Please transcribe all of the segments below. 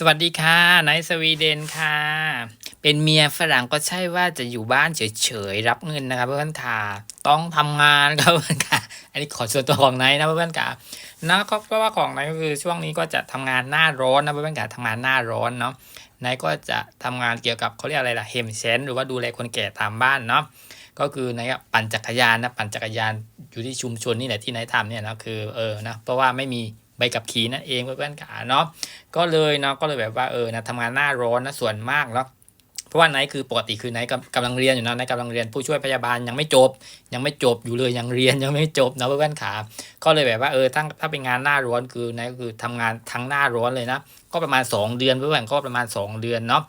สวัสดีค่ะไนท์สวีเดนค่ะ เป็นเมียฝรั่งก็ใช่ว่าจะอยู่บ้านเฉยๆรับเงินนะครับเพื่อนๆค่ะ ต้องทำงานครับเพื่อนค่ะ อันนี้ขอส่วนตัวของไนท์นะเพื่อนๆค่ะนะก็เพราะว่าของไนท์ก็คือช่วงนี้ก็จะทำงานหน้าร้อนนะเพื่อนๆค่ะทำงานหน้าร้อนเนาะไนท์ก็จะทำงานเกี่ยวกับเขาเรียกอะไรล่ะเฮมเชนหรือว่าดูแลคนแก่ตามบ้านเนาะก็คือไนท์อะปั่นจักรยานนะปั่นจักรยานอยู่ที่ชุมชนนี่แหละที่ไนท์ทำเนี่ยนะคือเออนะเพราะว่าไม่มี ใบขับขี่นั่นเองเพื่อนๆค่ะเนาะก็เลยเนาะก็เลยแบบว่าเออนะทำงานหน้าร้อนนะส่วนมากเนาะเพราะว่าไนท์คือปกติคือไนท์กำกำลังเรียนอยู่นะไนท์กำลังเรียนผู้ช่วยพยาบาลยังไม่จบ ยังไม่จบอยู่เลยยังเรียนยังไม่จบนะเพื่อนๆขาก็เลยแบบว่าเออถ้าถ้าเป็นงานหน้าร้อนคือไนท์ก็คือทำงานทั้งหน้าร้อนเลยนะ ก็ประมาณ 2 เดือนเพื่อนๆก็ประมาณ 2 เดือนเนาะ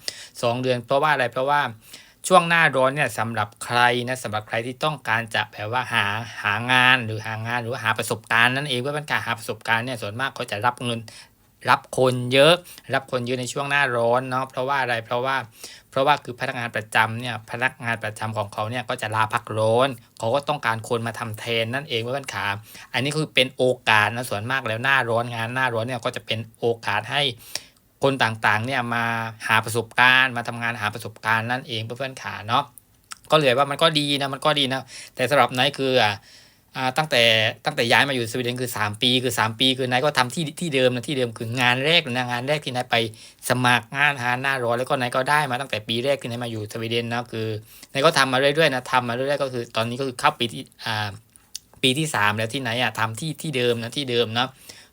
สองเดือนเพราะว่าอะไรเพราะว่า ช่วงหน้าร้อนเนี่ยสำหรับใครนะสำหรับใครที่ต้องการจะแบบว่าหาหางานหรือหางานหรือว่าหาประสบการณ์นั่นเองเพื่อนๆการหาประสบการณ์เนี่ยส่วนมากเขาจะรับเงินรับคนเยอะ รับคนเยอะในช่วงหน้าร้อนเนาะเพราะว่าอะไรเพราะว่า เพราะว่าคือพนักงานประจำเนี่ยพนักงานประจำของเขาเนี่ยก็จะลาพักร้อนเขาก็ต้องการคนมาทำแทนนั่นเองเพื่อนขาอันนี้คือเป็นโอกาสนะส่วนมากแล้วหน้าร้อนงานหน้าร้อนเนี่ยก็จะเป็นโอกาสให้ คนต่างๆเนี่ยมาหาประสบการณ์มาทำงานหาประสบการณ์นั่นเองเพื่อนๆขาเนาะก็เลยว่ามันก็ดีนะมันก็ดีนะแต่สำหรับไนท์คืออะอ่าตั้งแต่ตั้งแต่ย้ายมาอยู่สวีเดนคือ 3 ปี คือ 3 ปี คือนายก็ทำที่ที่เดิมนะที่เดิมคืองานแรกนะงานแรกที่นายไปสมัครงานหาหน้าร้อนแล้วก็นายก็ได้มาตั้งแต่ปีแรกที่นายมาอยู่สวีเดนนะคือนายก็ทำมาเรื่อยๆนะทำมาเรื่อยๆก็คือตอนนี้ก็คือเข้าปีที่อ่าปีที่ 3 แล้วที่ไหนอะทำที่ที่เดิมนะที่เดิมเนาะ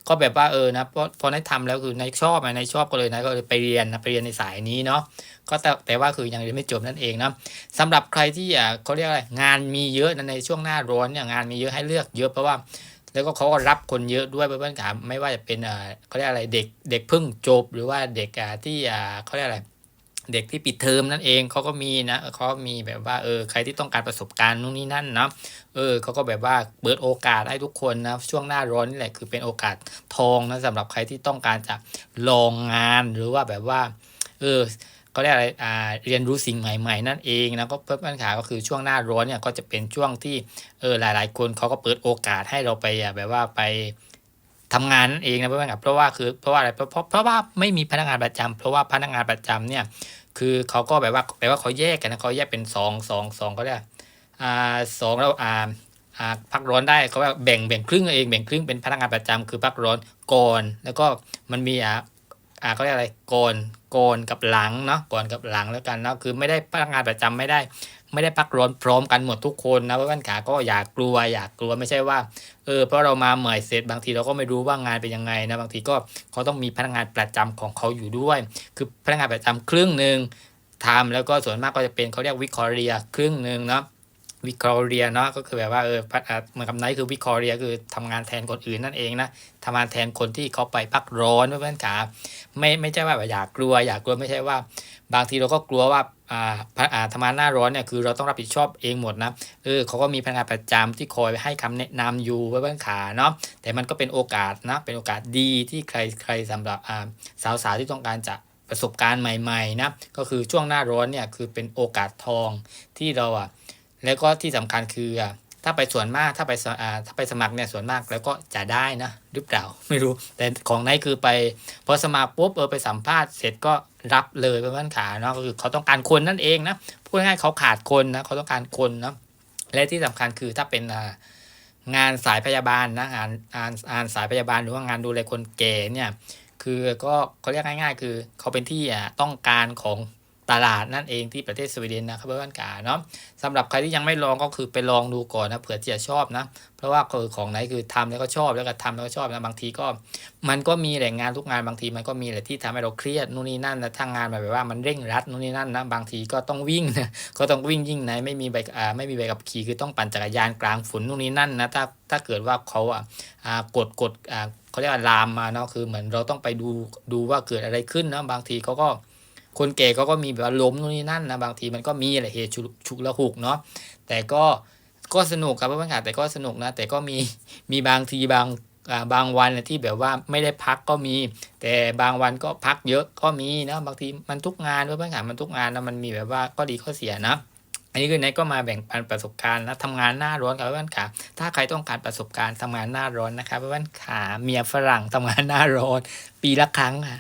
ก็แบบว่าเออนะพอพอนายทำแล้วคือนายชอบนายชอบก็เลยนายก็เลยไปเรียนนะไปเรียนในสายนี้เนาะก็แต่แต่ว่าคือยังเรียนไม่จบนั่นเองนะสำหรับใครที่อ่าเขาเรียกอะไรงานมีเยอะนะในช่วงหน้าร้อนเนี่ยงานมีเยอะให้เลือกเยอะเพราะว่าแล้วก็เขาก็รับคนเยอะด้วยเพื่อนๆถามไม่ว่าจะเป็นอ่าเขาเรียกอะไรเด็กเด็กเพิ่งจบหรือว่าเด็กอ่าที่อ่าเขาเรียกอะไร เด็กที่ปิดเทอมนั่นเองเขาก็มีนะเขามีแบบว่าเออใครที่ต้องการประสบการณ์นู่นนี่นั่นเนาะเออเขาก็แบบว่าเปิดโอกาสให้ทุกคนนะช่วงหน้าร้อนนี่แหละคือเป็นโอกาสทองนะสำหรับใครที่ต้องการจะลองงานหรือว่าแบบว่า เออเขาเรียกอะไรอ่าเรียนรู้สิ่งใหม่ ๆ นั่นเองนะก็เพื่อนขาก็คือช่วงหน้าร้อนเนี่ยก็จะเป็นช่วงที่เออหลาย ๆ คนเขาก็เปิดโอกาสให้เราไปแบบว่าไป ทำงานนั่นเองนะเพื่อนครับเพราะว่าคือเพราะว่าอะไรเพราะเพราะเพราะว่าไม่มีพนักงานประจำเพราะว่าพนักงานประจำเนี่ย คือเขาก็แบบว่าแปลว่าเขาแยกกันนะเขาแยกเป็นสองสองสองก็ได้อ่าสองแล้วอ่าอ่าพักร้อนได้เขาแบ่งแบ่งครึ่งเองแบ่งครึ่งเป็นพนักงานประจำคือพักร้อนก่อน แล้วก็มันมีอ่า อ่าเขาเรียกอะไรก่อนก่อนกับหลังเนาะโกนกับหลังแล้วกันเนาะคือไม่ได้พนักงานประจำไม่ได้ ไม่ได้พักร้อนพร้อมกันหมดทุกคนนะเพื่อนขาก็อย่ากลัวอย่ากลัวไม่ใช่ว่าเออเพราะเรามาใหม่เสร็จบางทีเราก็ไม่รู้ว่างานเป็นยังไงนะบางทีก็เขาต้องมีพนักงานประจำของเขาอยู่ด้วย คือพนักงานประจำครึ่งหนึ่งทำแล้วก็ส่วนมากก็จะเป็นเขาเรียกวิคอเรียครึ่งหนึ่งเนาะ วิคอเรียเนาะก็คือแบบว่าเออพัดอะเหมือนกับไนท์คือวิคอเรียคือทำงานแทนคนอื่นนั่นเองนะทำงานแทนคนที่เขาไปพักร้อนเพื่อนขาไม่ไม่ใช่ว่าอยากกลัว อยากกลัวไม่ใช่ว่า บางทีเราก็กลัวว่าอ่าพอ่าทำงานหน้าร้อนเนี่ยคือเราต้องรับผิดชอบเองหมดนะเออเขาก็มีพนักงานประจำที่คอยให้คำแนะนำอยู่เพื่อนขาเนาะแต่มันก็เป็นโอกาสนะเป็นโอกาสดีที่ใครใครสำหรับอ่าสาวๆที่ต้องการจะประสบการณ์ใหม่ๆนะก็คือช่วงหน้าร้อนเนี่ยคือเป็นโอกาสทองที่เราอะ แล้วก็ที่สำคัญคืออะถ้าไปส่วนมากถ้าไปอ่าถ้าไปสมัครเนี่ยส่วนมากแล้วก็จะได้นะหรือเปล่าไม่รู้ แต่ของไนท์คือไปพอสมัครปุ๊บเออไปสัมภาษณ์เสร็จก็รับเลยเพื่อนขาเนาะก็คือเขาต้องการคนนั่นเองนะพูดง่ายๆเขาขาดคนนะเขาต้องการคนนะและที่สำคัญคือถ้าเป็นอ่างานสายพยาบาลนะงานงานงานสายพยาบาลหรือว่างานดูแลคนแก่เนี่ยคือก็เขาเรียกง่าย ๆ คือเขาเป็นที่อะต้องการของ ตลาดนั่นเองที่ประเทศสวีเดนนะครับเพื่อนๆขาเนาะสำหรับใครที่ยังไม่ลองก็คือไปลองดูก่อนนะเผื่อที่จะชอบนะ เพราะว่าคือของไหนคือทำแล้วก็ชอบแล้วก็ทำแล้วก็ชอบนะบางทีก็ มันก็มีแหล่งงานทุกงานบางทีมันก็มีแหละที่ทำให้เราเครียดนู่นนี่นั่นนะถ้างานแบบว่ามันเร่งรัดนู่นนี่นั่นนะบางทีก็ต้องวิ่งนะก็ต้องวิ่งยิ่งไหนไม่มีใบอ่าไม่มีใบขับขี่คือต้องปั่นจักรยานกลางฝนนู่นนี่นั่นนะถ้าถ้าเกิดว่าเขาอะอ่ากดกดอ่าเขาเรียกว่าลามมาเนาะคือเหมือนเราต้องไปดูดูว่าเกิดอะไรขึ้นนะบางทีเขาก็ คนแก่เขาก็มีแบบว่าล้มนู่นนี่นั่นนะบางทีมันก็มีอะไรเหตุฉุกละหุกเนาะแต่ก็ก็สนุกครับเพื่อนๆแต่ก็สนุกนะแต่ก็มีมีบางทีบางอ่าบางวันน่ะที่แบบว่าไม่ได้พักก็มี แต่บางวันก็พักเยอะก็มีนะบางทีมันทุกงานเพื่อนๆมันทุกงานนะมันมีแบบว่าก็ดีข้อเสียนะอันนี้คือไนก็มาแบ่งปันประสบการณ์นะทำงานหน้าร้อนกับเพื่อนๆค่ะถ้าใครต้องการประสบการณ์ทำงานหน้าร้อนนะคะเพื่อนๆค่ะเมียฝรั่งทำงานหน้าร้อน ปีละครั้งค่ะ